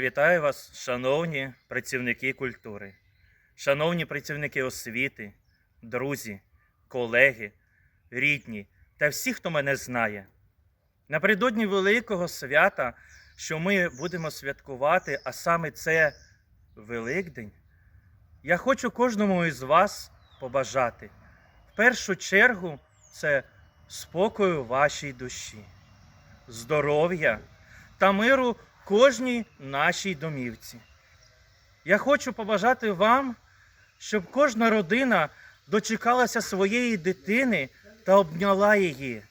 вітаю вас, шановні працівники культури, шановні працівники освіти, друзі, колеги, рідні та всі, хто мене знає. Напередодні великого свята, що ми будемо святкувати, а саме це Великдень, я хочу кожному із вас побажати. В першу чергу це спокою вашій душі, здоров'я та миру кожній нашій домівці. Я хочу побажати вам, щоб кожна родина дочекалася своєї дитини та обняла її,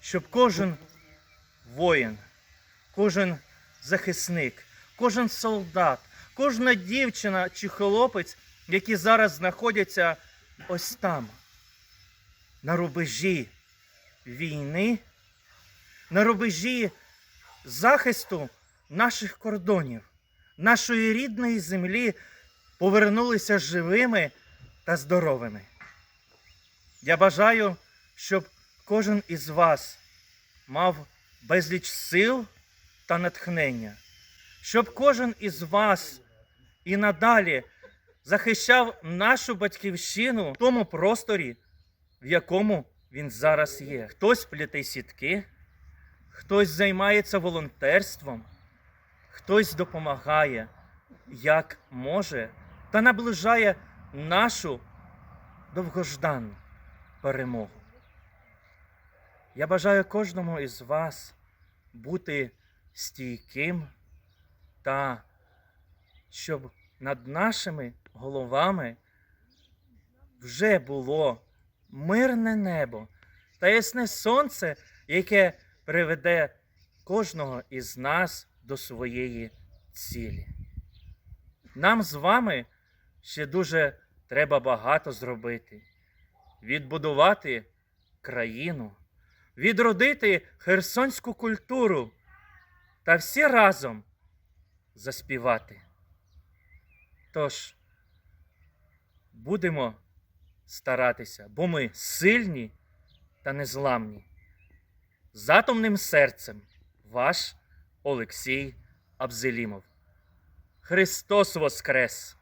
щоб кожен воїн, кожен захисник, кожен солдат, кожна дівчина чи хлопець, які зараз знаходяться ось там, на рубежі війни, на рубежі захисту наших кордонів, нашої рідної землі повернулися живими та здоровими. Я бажаю, щоб кожен із вас мав безліч сил та натхнення, щоб кожен із вас і надалі захищав нашу батьківщину в тому просторі, в якому він зараз є. Хтось плете сітки, хтось займається волонтерством, хтось допомагає, як може, та наближає нашу довгожданну перемогу. Я бажаю кожному із вас бути стійким та щоб над нашими головами вже було мирне небо та ясне сонце, яке приведе кожного із нас до своєї цілі. Нам з вами ще дуже треба багато зробити, відбудувати країну, відродити херсонську культуру та всі разом заспівати. Тож, будемо старатися, бо ми сильні та незламні. З атомним серцем ваш Олексій Абзелімов. Христос Воскрес!